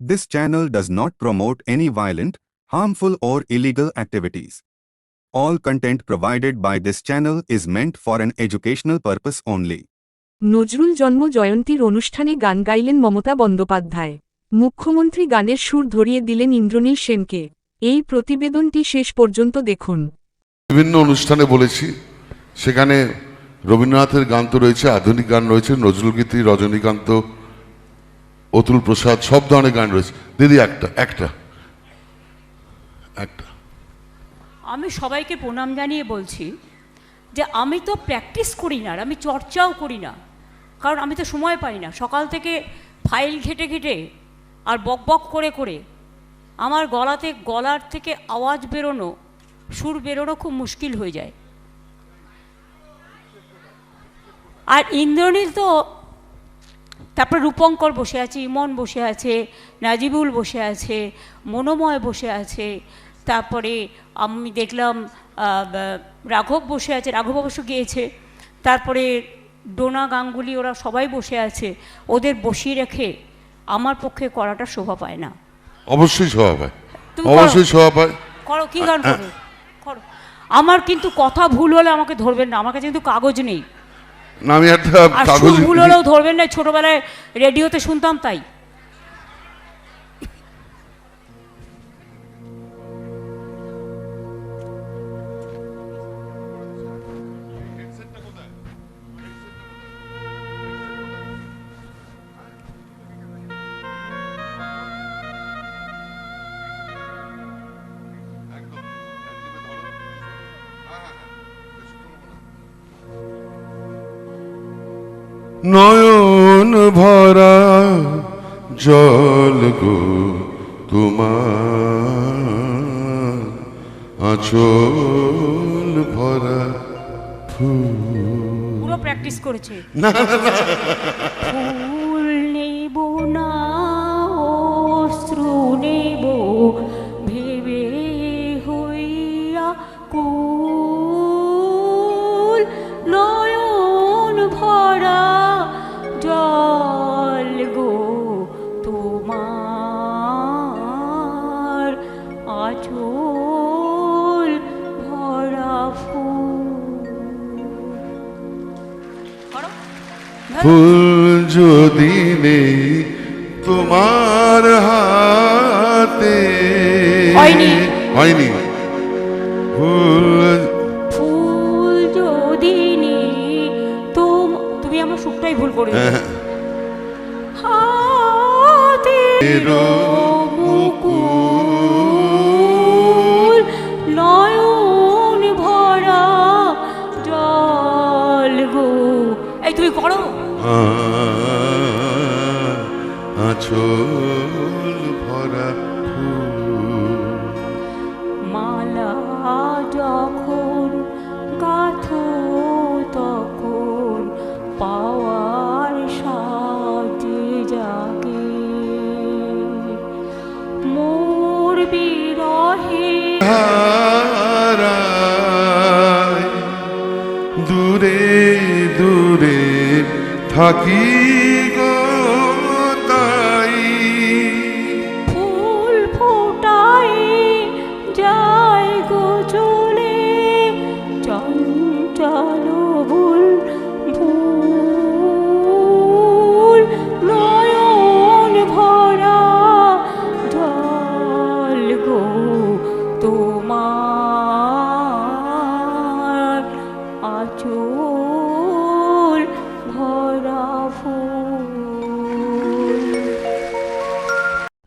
This channel does not promote any violent, harmful, or illegal activities. All content provided by this channel is meant for an educational purpose only. Nazrul জন্ম জয়ন্তীর অনুষ্ঠানে গান গাইলেন মমতা বন্দ্যোপাধ্যায় মুখ্যমন্ত্রী গানের সুর ধরিয়ে দিলেন ইন্দ্রনীল সেনকে এই প্রতিবেদনটি শেষ পর্যন্ত দেখুন বিভিন্ন অনুষ্ঠানে বলেছি সেখানে রবীন্দ্রনাথের গান তো রয়েছে আধুনিক গান রয়েছে নজরুলগীতি রজনীকান্ত অতুল প্রসাদ, সব ধরনের গান রয়েছে। দিদি, একটা একটা। একটা। আমি সবাইকে প্রণাম জানিয়ে বলছি যে আমি তো প্র্যাকটিস করি না আর আমি চর্চাও করি না। কারণ আমি তো সময় পাই না। সকাল থেকে ফাইল ঘেটে ঘেটে আর বক বক করে করে আমার গলাতে, গলার থেকে আওয়াজ বেরোনো, সুর বেরোনো খুব মুশকিল হয়ে যায়। আর ইন্দ্রনীল তো তারপরে রূপঙ্কর বসে আছে ইমন বসে আছে নাজিবুল বসে আছে মনোময় বসে আছে তারপরে আমি দেখলাম রাঘব বসে আছে রাঘব অবশ্য গিয়েছে তারপরে ডোনা গাঙ্গুলি ওরা সবাই বসে আছে ওদের বসিয়ে রেখে আমার পক্ষে করাটা শোভা পায় না। অবশ্যই শোভা পায় অবশ্যই শোভা পায়। করো কী গান করো? করো। আমার কিন্তু কথা ভুল হলে আমাকে ধরবেন না আমার কাছে কিন্তু কাগজ নেই। না আমি একটা কাগজ সুর ভুল হলেও ধরবেন না ছোটবেলায় রেডিওতে শুনতাম তাই। নয়ন ভরা জল গো তোমার। আচল ভরা পুরো প্র্যাকটিস করেছে। না। ফুল নেব না। আচল ভরা ফুল ফুল যদি নেই তোমার হাতে হয়নি। হয়নি ফুল ফুল যদি নেই তুমি আমার সুখটাই ভুল করে। হ্যাঁ, হাতে আচল ভরা ফুল। মালা যখন গাথো তখন পাওয়ার সাজে জাগে। মোর বিরহে দূরে দূরে থাকি গো।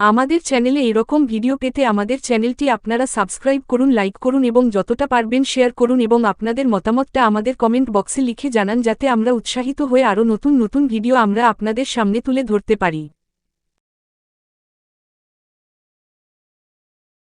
আমাদের চ্যানেলে এরকম ভিডিও পেতে আমাদের চ্যানেলটি আপনারা সাবস্ক্রাইব করুন, লাইক করুন এবং যতটা পারবেন শেয়ার করুন এবং আপনাদের মতামতটা আমাদের কমেন্ট বক্সে লিখে জানান যাতে আমরা উৎসাহিত হয়ে আরও নতুন নতুন ভিডিও আমরা আপনাদের সামনে তুলে ধরতে পারি।